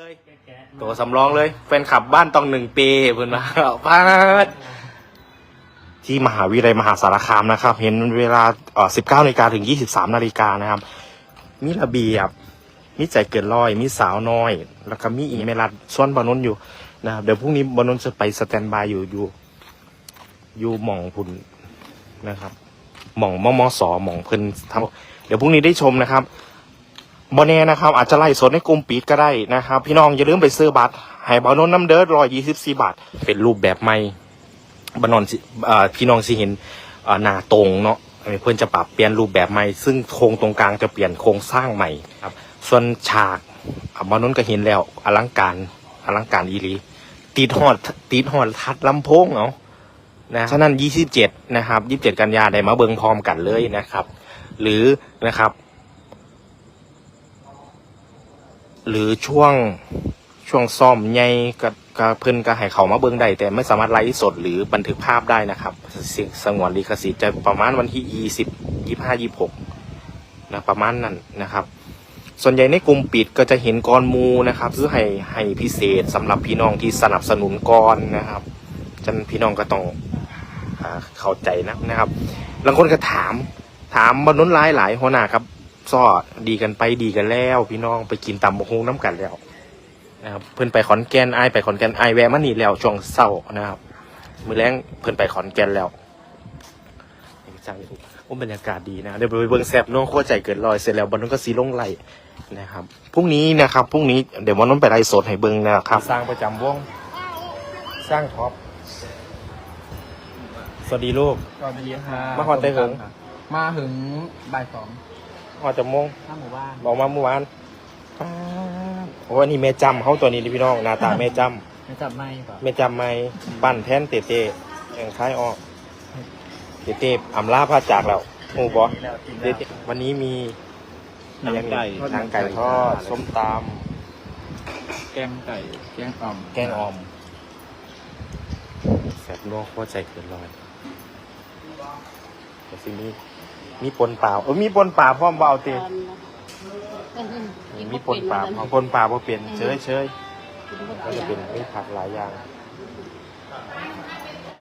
เลยตัวสำรองเลย แฟนขับบ้านต้องหนึ่งปีเพื่อนมาพาดที่มหาวิทยาลัยมหาสารคามนะครับ เห็นเวลาเอ่อ19นาฬิกาถึง23นาฬิกานะครับ มีระเบียบ มีใจเกินร้อย มีสาวน้อย แล้วก็มีอีเมลัดส่วนบานนอยู่นะครับ เดี๋ยวพรุ่งนี้บานนจะไปสแตนบายอยู่อยู่อยู่หม่องพุ่นนะครับ หม่องมอมอสอหม่องเพิ่นทำเดี๋ยวพรุ่งนี้ได้ชมนะครับ บอแน่นะครับ อาจจะไล่สดในกลุ่มปิดก็ได้นะครับ พี่น้องอย่าลืมไปซื้อบัตรให้บานนน้ำเดิร์ดรอยยี่สิบสี่บาท เป็นรูปแบบใหม่บานนพี่น้องสิเห็นหน้าตรงเนาะเพื่อนจะปรับเปลี่ยนรูปแบบใหม่ ซึ่งโครงตรงกลางจะเปลี่ยนโครงสร้างใหม่ครับ ส่วนฉากอะบานนก็เห็นแล้วอลังการอลังการอีหลีติดหอดติดหอดทัดลำโพงเอานะฉะนั้นยี่สิบเจ็ดนะครับยี่สิบเจ็ดกันยาได้มาเบิงพร้อมกันเลยนะครับ หรือนะครับ หรือช่วงช่วงซ่อมใหญ่ก็ก็เพิ่นก็ให้เขามาเบิ่งได้แต่ไม่สามารถไลฟ์สดหรือบันทึกภาพได้นะครับสิสงวนลิขสิทธิ์จะประมาณวันที่ยี่สิบยี่ห้ายี่หกนะประมาณนั้นนะครับ ส่วนใหญ่ในกลุ่มปิดก็จะเห็นกรมูนะครับคือให้ให้พิเศษสำหรับพี่น้องที่สนับสนุนกรนะครับฉะนันพี่น้องก็ต้องอ่าเข้าใจนะนะครับบางคนก็ถามถามบรรนุนหลายหลายหัวหน้าครับ ซอดีกันไปดีกันแล้ว พี่น้องไปกินตำบกฮุงน้ำกันแล้วนะครับเพื่อนไปขอนแก่นไอายไปขอนแก่นไอายแวะมานี่แล้วช่วงเศร้านะครับ มือแรงเพื่อนไปขอนแก่นแล้วจังโอ้บรรยากาศดีนะเดี๋ยวไปเบิ่งแซบน้องโคตรใจเกินลอยเสร็จแล้วบรรนุนก็สีลงไหลนะครับพรุ่งนี้นะครับพรุ่งนี้เดี๋ยวบรรนุนไปไล่สดให้เบิ่งนะครับ สร้างประจำวงสร้างท็อปสวัสดีลูกสวัสดีค่ะมาฮอดไต้หงมาถึงบ่ายสอง ออกจากมงหน้าหมู่บ้านบอกมาเมื่อวานป๊าบโอ้อันนี้แม่จำเขาตัวนี้ดิพี่น้องหน้าตาแม่จไม่จับไม่ป่ะำแม่จำไม่ปั้นแทนเตเต้แข่งคล้ายออกเตเต้อำลาพาจากแล้วหมูบอแล้วกินเตแล้วเต้วันนี้มีหนังไก่หนังไก่ทอดส้มตแกงไก่แกงอ่อมำแกงออมแสบนัวโคตรใจเกินร้อยเดี๋ยวสิ มีมีปนเปล่าเออมีปนเปล่าพร้อมเบเอาเตมีปนเปล่าเอาปนเปล่าพอเปลี่ยนเชยเชยก็จะเป็นมีผักหลายอย่าง